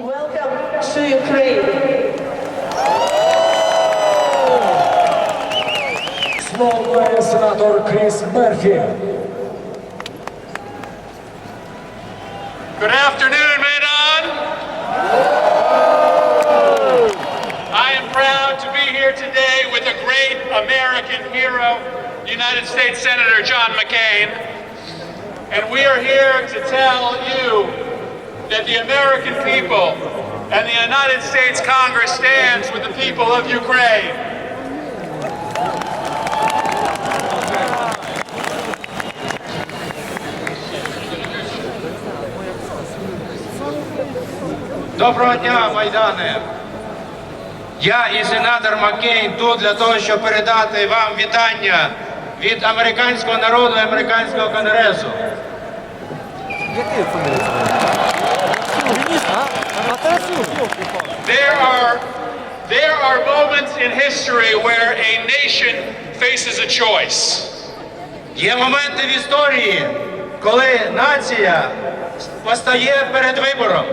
Welcome to Ukraine. Слово має сенатор Кріс Мерфі. Good afternoon, Medan. I am proud to be here today with a great American hero, United States Senator John McCain. And we are here to tell you that the American people and the United States Congress stands with the people of Ukraine. Доброго дня, Майдане! Я і сенатор Маккейн тут для того, щоб передати вам вітання від американського народу і американського конгресу. Який фамілія? are moments in history where a nation faces a choice. Є моменти в історії, коли нація постає перед вибором.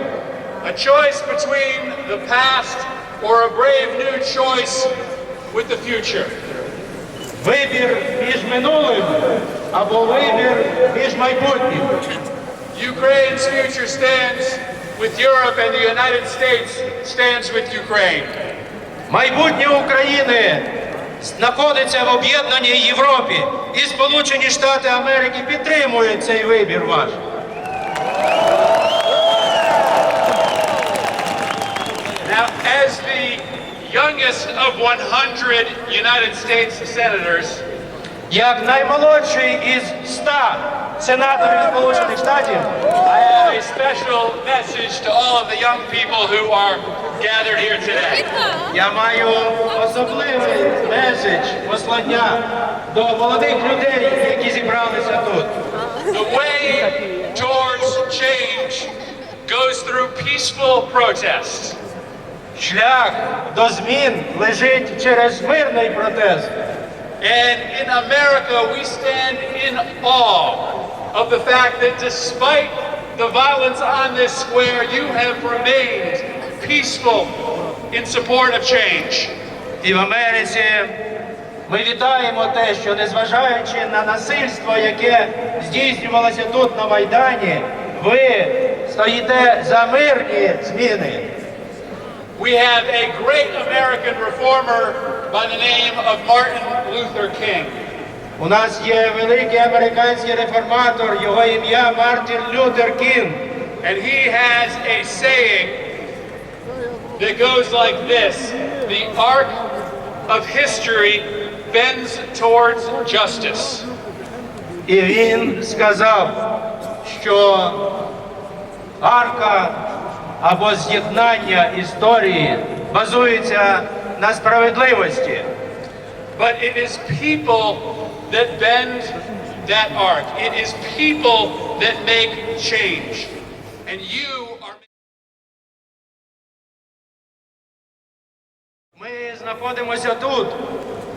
A choice between the past or a brave new choice with the future. Вибір між минулим або вибір між майбутнім. Ukraine's future stands with Europe and the United States stands with Ukraine. Майбутнє України знаходиться в об'єднаній Європі і Сполучені Штати Америки підтримують цей вибір ваш. Now, as the youngest of 100 United States senators, Як наймолодший із 100 сенаторів Сполучених Штатів, I have a special message to all of the young people who are gathered here today. я маю особливий меседж, послання до молодих людей, які зібралися тут. The way towards change goes through peaceful protest. Шлях до змін лежить через мирний протест. And in America, we stand in awe of the fact that despite the violence on this square, you have remained peaceful in support of change. І в Америці ми вітаємо те, що незважаючи на насильство, яке здійснювалося тут на Майдані, ви стоїте за мирні зміни. We have a great American reformer by the name of Martin Luther King. У нас є великий американський реформатор, його ім'я Мартін Лютер Кінг. And he has a saying that goes like this The arc of history bends towards justice. І він сказав, що арка або з'єднання історії базується на справедливості. But it is people that bend that arc. It is people that make change. And you are. Ми знаходимося тут,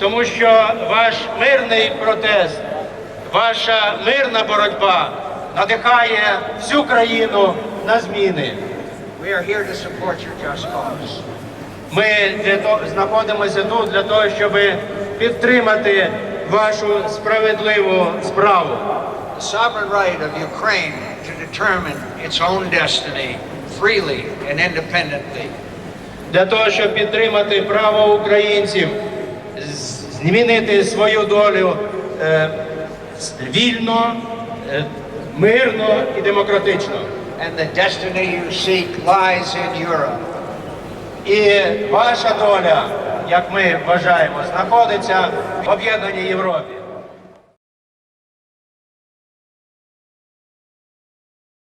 тому що ваш мирний протест, ваша мирна боротьба надихає всю країну на зміни. We are here to support your just cause. Ми для того, знаходимося тут для того, щоб підтримати вашу справедливу справу. The sovereign right of Ukraine to determine its own destiny freely and independently. Для того, щоб підтримати право українців змінити свою долю е, вільно, е, мирно і демократично. And the destiny you seek lies in Europe. І ваша доля, як ми вважаємо, знаходиться в об'єднаній Європі.